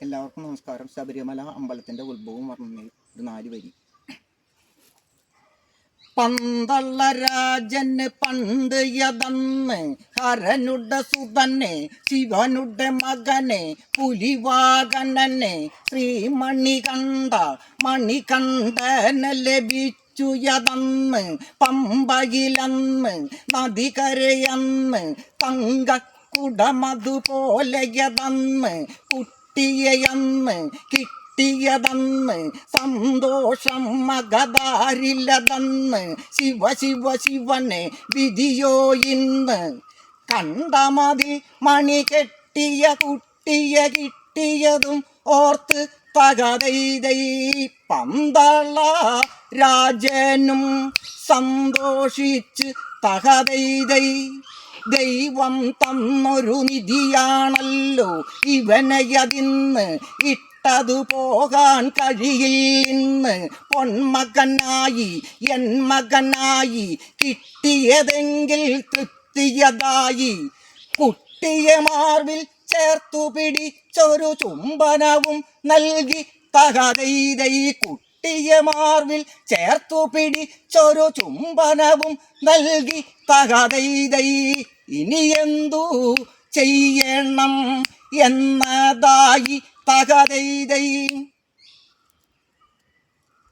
എല്ലാവർക്കും നമസ്കാരം. ശബരിമല അമ്പലത്തിന്റെ ഉത്ഭവം പറഞ്ഞ ഒരു നാല് വരി. പന്തള്ള രാജന് പണ്ട് യതന്ന് ഹരനുടെ സുതനെ ശിവനുടെ മകനെ പുലിവാകനെ ശ്രീമണി കണ്ട മണികണ്ഠന ലഭിച്ചു യതന്ന് പമ്പയിലന്ന് നദികരയന്ന് തങ്ക കുടമതുപോലെയതന്ന് കുട്ടിയയന്ന് കിട്ടിയതന്ന് സന്തോഷം മകതാരില്ലതന്ന് ശിവ ശിവ ശിവനെ വിധിയോ ഇന്ന്. കണ്ട മതി മണി കെട്ടിയ കുട്ടിയ കിട്ടിയതും ഓർത്ത് തകതൈതൈ പന്തള രാജനും സന്തോഷിച്ച് തകതൈതൈ ദൈവം തന്നൊരു നിധിയാണല്ലോ. ഇവനയതിന്ന് ഇട്ടതു പോകാൻ കഴിയില്ലെന്ന് പൊന്മകനായി എൻ മകനായി കിട്ടിയതെങ്കിൽ തൃപ്തിയതായി. കുട്ടിയെ മാർവിൽ ചേർത്തു പിടിച്ചൊരു ചുംബനവും നൽകി തകതൈതൈ കുട്ടിയെ മാർവിൽ ചേർത്തു പിടിച്ചൊരു ചുംബനവും നൽകി തകതൈതൈ ഇനി എന്തു ചെയ്യണം എന്നതായി തകതൈതൈ